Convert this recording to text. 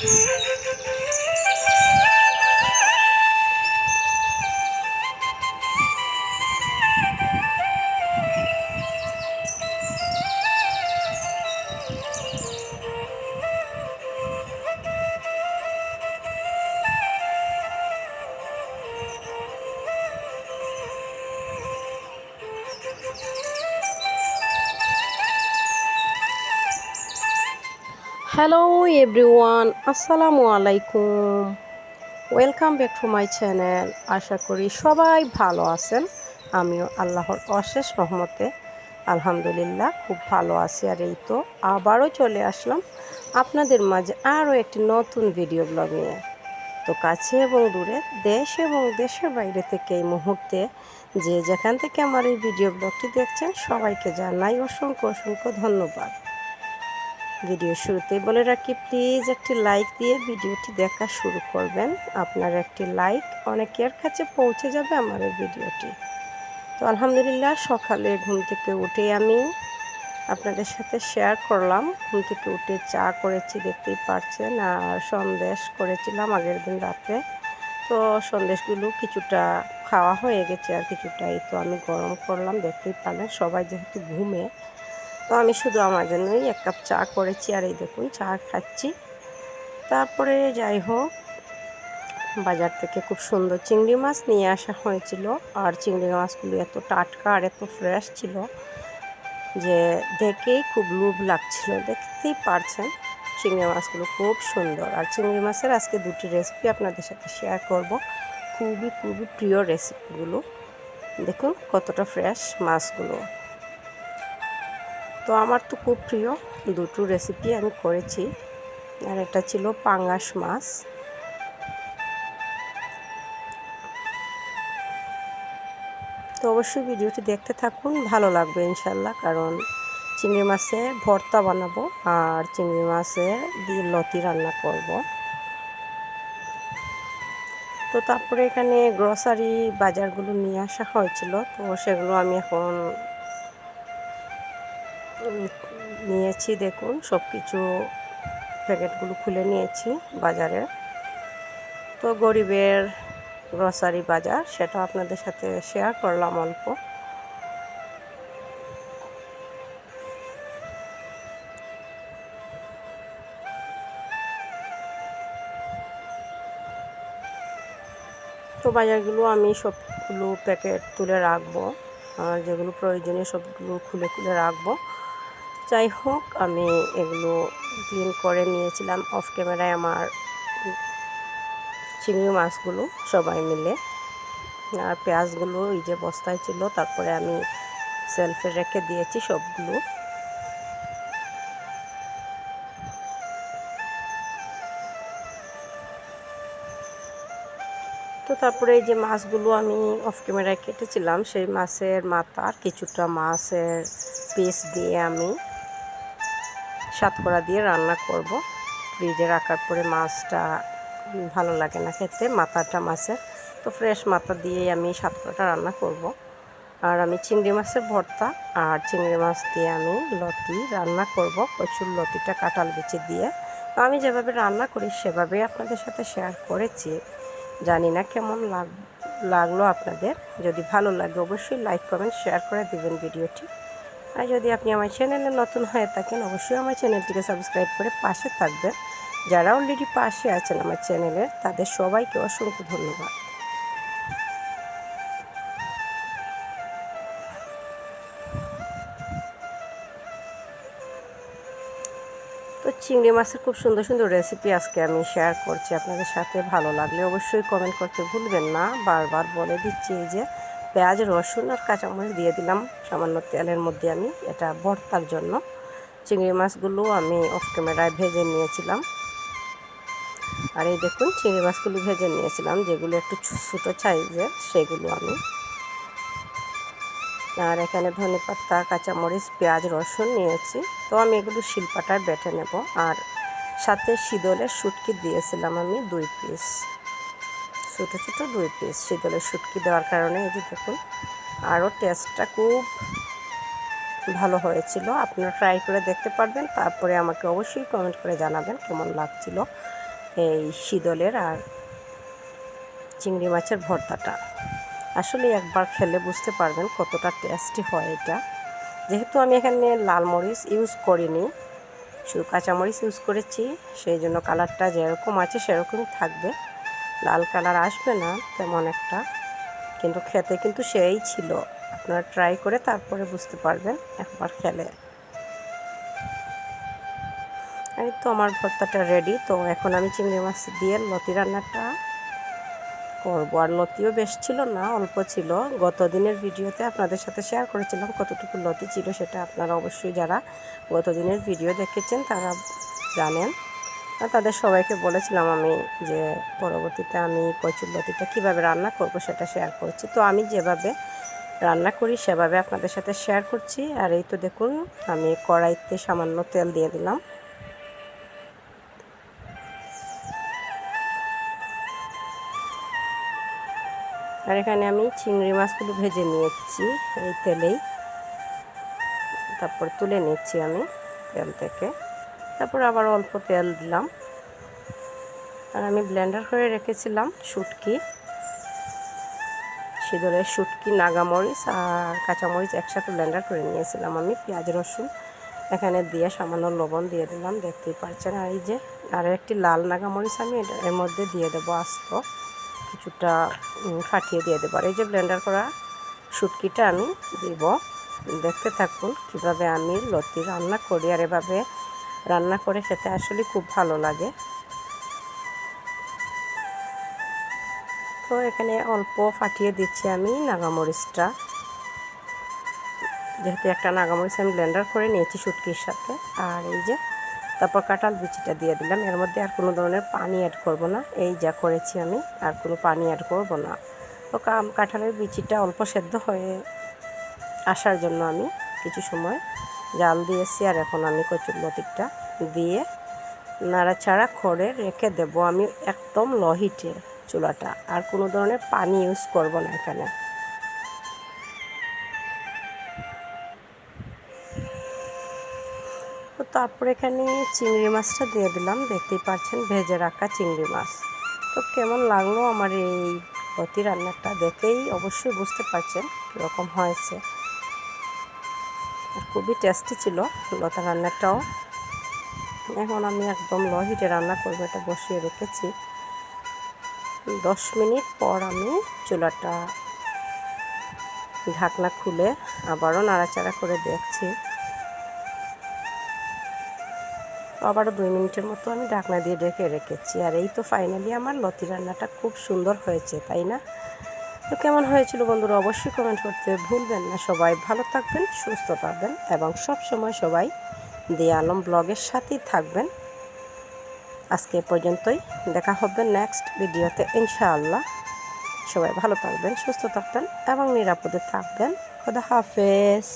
去。হ্যালো everyone, আসসালামু আলাইকুম। Welcome back to my channel. আশা করি সবাই ভালো আছেন। আমিও আল্লাহর অশেষ রহমতে, আলহামদুলিল্লাহ, খুব ভালো আছি। আর এই তো আবারও চলে আসলাম আপনাদের মাঝে আরও একটি নতুন ভিডিও ব্লগ নিয়ে। তো কাছে এবং দূরে, দেশ এবং দেশের বাইরে থেকে এই মুহূর্তে যে যেখান থেকে আমার এই ভিডিও ব্লগটি দেখছেন, সবাইকে জানাই অসংখ্য অসংখ্য ধন্যবাদ। ভিডিও শুরুতেই বলে রাখি প্লিজ একটি লাইক দিয়ে ভিডিওটি দেখা শুরু করবেন। আপনার একটি লাইক অনেকের কাছে পৌঁছে যাবে আমার ভিডিওটি। তো আলহামদুলিল্লাহ, সকালে ঘুম থেকে উঠে আমি আপনাদের সাথে শেয়ার করলাম। ঘুম থেকে উঠে চা করেছি, দেখতেই পারছেন, আর সন্দেশ করেছিলাম আগের দিন রাতে। তো সন্দেশগুলো কিছুটা খাওয়া হয়ে গেছে আর কিছুটা এই তো আমি গরম করলাম, দেখতেই পারলেন সবাই যেহেতু ঘুমে। তো আমি শুধু আমার জন্যই এক কাপ চা করেছি, আর এই দেখুন চা খাচ্ছি। তারপরে যাই হোক, বাজার থেকে খুব সুন্দর চিংড়ি মাছ নিয়ে আসা হয়েছিল। আর চিংড়ি মাছগুলো এত টাটকা আর এত ফ্রেশ ছিল যে দেখেই খুব লোভ লাগছিল। দেখতেই পারছেন, চিংড়ি মাছগুলো খুব সুন্দর। আর চিংড়ি মাছের আজকে দুটি রেসিপি আপনাদের সাথে শেয়ার করব। খুবই খুবই প্রিয় রেসিপিগুলো দেখুন কতটা ফ্রেশ মাছগুলো। তো আমার তো খুব প্রিয় দুটো রেসিপি আমি করেছি। আর এটা ছিল পাঙ্গাস মাছ। তো অবশ্যই ভিডিওটি দেখতে থাকুন, ভালো লাগবে ইনশাল্লাহ, কারণ চিংড়ি মাছে ভর্তা বানাবো আর চিংড়ি মাছের দিয়ে লতি রান্না করব। তো তারপরে এখানে গ্রসারি বাজারগুলো নিয়ে আসা হয়েছিল, তো সেগুলো আমি এখন নিয়েছি দেখুন সব কিছু প্যাকেটগুলো খুলে নিয়েছি বাজারে। তো গরিবের গ্রসারি বাজার, সেটা আপনাদের সাথে শেয়ার করলাম অল্প। তো বাজারগুলো আমি সবগুলো প্যাকেট তুলে রাখব। আর যেগুলো প্রয়োজনীয় সবগুলো খুলে খুলে রাখব। যাই হোক, আমি এগুলো ক্লিন করে নিয়েছিলাম। অফ ক্যামেরায় আমার চিংড়ি মাছগুলো সবাই মিলে। আর পেঁয়াজগুলো এই যে বস্তায় ছিল, তারপরে আমি সেলফে রেখে দিয়েছি সবগুলো। তো তারপরে এই যে মাছগুলো আমি অফ ক্যামেরায় কেটেছিলাম, সেই মাছের মাথার কিছুটা মাছের পিস দিয়ে আমি সাতকড়া দিয়ে রান্না করব। ফ্রিজে রাখার পরে মাছটা ভালো লাগে না খেতে, মাথাটা মাছের। তো ফ্রেশ মাথা দিয়েই আমি সাতকড়াটা রান্না করব। আর আমি চিংড়ি মাছের ভর্তা আর চিংড়ি মাছ দিয়ে আমি লতি রান্না করব, প্রচুর লতিটা কাঁঠাল বিচি দিয়ে। তো আমি যেভাবে রান্না করি সেভাবে আপনাদের সাথে শেয়ার করেছি। জানি না কেমন লাগ, লাগল আপনাদের। যদি ভালো লাগে অবশ্যই লাইক কমেন্ট শেয়ার করে দেবেন ভিডিওটি। আর যদি আপনি আমার চ্যানেলে নতুন হয়ে থাকেন, অবশ্যই আমার চ্যানেলটিকে সাবস্ক্রাইব করে পাশে থাকবেন। যারা অলরেডি পাশে আছেন আমার চ্যানেলের তাদের সবাইকে অসংখ্য ধন্যবাদ। তো চিংড়ি মাছের খুব সুন্দর সুন্দর রেসিপি আজকে আমি শেয়ার করছি। আপনাদের সাথে ভালো লাগলে অবশ্যই কমেন্ট করতে ভুলবেন না। বারবার বলে দিচ্ছি এই যে পেঁয়াজ, রসুন আর কাঁচামরিচ দিয়ে দিলাম। সামান্য তেলের মধ্যে আমি এটা ভর্তার জন্য। চিংড়ি মাছগুলো আমি অফ ক্যামেরায় ভেজে নিয়েছিলাম। আর এই দেখুন, চিংড়ি মাছগুলো ভেজে নিয়েছিলাম, যেগুলো একটু ছোটো সাইজের, সেগুলো আমি। আর এখানে ধনে পাতা, কাঁচামরিচ, পেঁয়াজ, রসুন নিয়েছি। তো আমি এগুলো শিলপাটায় বেটে নেব। আর সাথে শীতলের শুটকি দিয়েছিলাম আমি দুই পিস ছোটো ছোটো দুই পিস শীতলের শুটকি দেওয়ার কারণে এই যে দেখুন, আরও টেস্টটা খুব ভালো হয়েছিল। আপনারা ট্রাই করে দেখতে পারবেন, তারপরে আমাকে অবশ্যই কমেন্ট করে জানাবেন কেমন লাগছিল এই শীতলের আর চিংড়ি মাছের ভর্তাটা। আসলে একবার খেলে বুঝতে পারবেন কতটা টেস্টি হয় এটা। যেহেতু আমি এখানে লাল মরিচ ইউজ করিনি, শুধু কাঁচামরিচ ইউজ করেছি, সেই জন্য কালারটা যেরকম আছে সেরকমই থাকবে। লাল কালার আসবে না তেমন একটা। কিন্তু খেতে কিন্তু সেই ছিল। আপনারা ট্রাই করে তারপরে বুঝতে পারবেন একবার খেলে। এই তো আমার ভর্তাটা রেডি তো এখন আমি চিংড়ি মাছ দিয়ে লতি রান্নাটা করব। আর লতিও বেশ ছিল না, অল্প ছিল। গত দিনের ভিডিওতে আপনাদের সাথে শেয়ার করেছিলাম কতটুকু লতি ছিল সেটা আপনারা অবশ্যই যারা গত দিনের ভিডিও দেখেছেন তারা জানেন। তাদের সবাইকে বলেছিলাম আমি যে পরবর্তীতে আমি কচুর লতিটা কীভাবে রান্না করব সেটা শেয়ার করছি। তো আমি যেভাবে রান্না করি সেভাবে আপনাদের সাথে শেয়ার করছি। আর এই তো দেখুন, আমি কড়াইতে সামান্য তেল দিয়ে দিলাম। আর এখানে আমি চিংড়ি মাছগুলো ভেজে নিয়েছি এই তেলেই। তারপর তুলে নিচ্ছি আমি তেল থেকে। তারপর আবার অল্প তেল দিলাম। আর আমি ব্লেন্ডার করে রেখেছিলাম শুটকি, সিঁদুরের শুটকি, নাগামরিচ আর কাঁচামরিচ একসাথে ব্লেন্ডার করে নিয়েছিলাম আমি, পেঁয়াজ, রসুন। এখানে দিয়ে সামান্য লবণ দিয়ে দিলাম, দেখতেই পাচ্ছেন আর এই যে, আর একটি লাল নাগামরিচ আমি এর মধ্যে দিয়ে দেবো আস্ত। কিছুটা ফাটিয়ে দিয়ে দেবো। আর এই যে ব্লেন্ডার করা শুটকিটা আমি দিব। দেখতে থাকুন কীভাবে আমি লতি রান্না করি আর এভাবে রান্না করে খেতে আসলে খুব ভালো লাগে। তো এখানে অল্প ফাটিয়ে দিচ্ছি আমি নাগামরিচটা। যেহেতু একটা নাগামরিচ আমি ব্লেন্ডার করে নিয়েছি শুটকির সাথে। আর এই যে তারপর কাঁঠাল বিচিটা দিয়ে দিলাম। এর মধ্যে আর কোনো ধরনের পানি অ্যাড করব না। এই যা করেছি আমি, আর কোনো পানি অ্যাড করব না। তো কাঁঠালের বিচিটা অল্প সেদ্ধ হয়ে আসার জন্য আমি কিছু সময় জাল দিয়েছি আর এখন আমি কচুর লতিটা দিয়ে নাড়াচাড়া করে রেখে দেব। আমি একদম লো হিটে চুলাটা। আর কোনো ধরনের পানি ইউজ করব না এখানে। তো তারপর এখানে চিংড়ি মাছটা দিয়ে দিলাম। দেখতেই পাচ্ছেন ভেজে রাখা চিংড়ি মাছ। তো কেমন লাগল আমার এই অতি রান্নাটা দেখেই অবশ্যই বুঝতে পারছেন কীরকম হয়েছে। আর খুবই টেস্টি ছিল, লতা রান্নাটাও। এখন আমি একদম লো হিটে রান্না করব, এটা বসিয়ে রেখেছি। দশ মিনিট পর আমি চুলাটা ঢাকনা খুলে আবারও নাড়াচাড়া করে দেখছি। আবারও দুই মিনিটের মতো আমি ঢাকনা দিয়ে ঢেকে রেখেছি। আর এই তো ফাইনালি আমার লতি রান্নাটা খুব সুন্দর হয়েছে, তাই না? তো কেমন হয়েছিল বন্ধুরা অবশ্যই কমেন্ট করতে ভুলবেন না। সবাই ভালো থাকবেন, সুস্থ থাকবেন এবং সব সময় সবাই দিয়ে আলম ব্লগের সাথেই থাকবেন। আজকে পর্যন্তই। দেখা হবে নেক্সট ভিডিওতে ইনশাআল্লাহ। সবাই ভালো থাকবেন, সুস্থ থাকবেন এবং নিরাপদে থাকবেন। খোদা হাফেজ।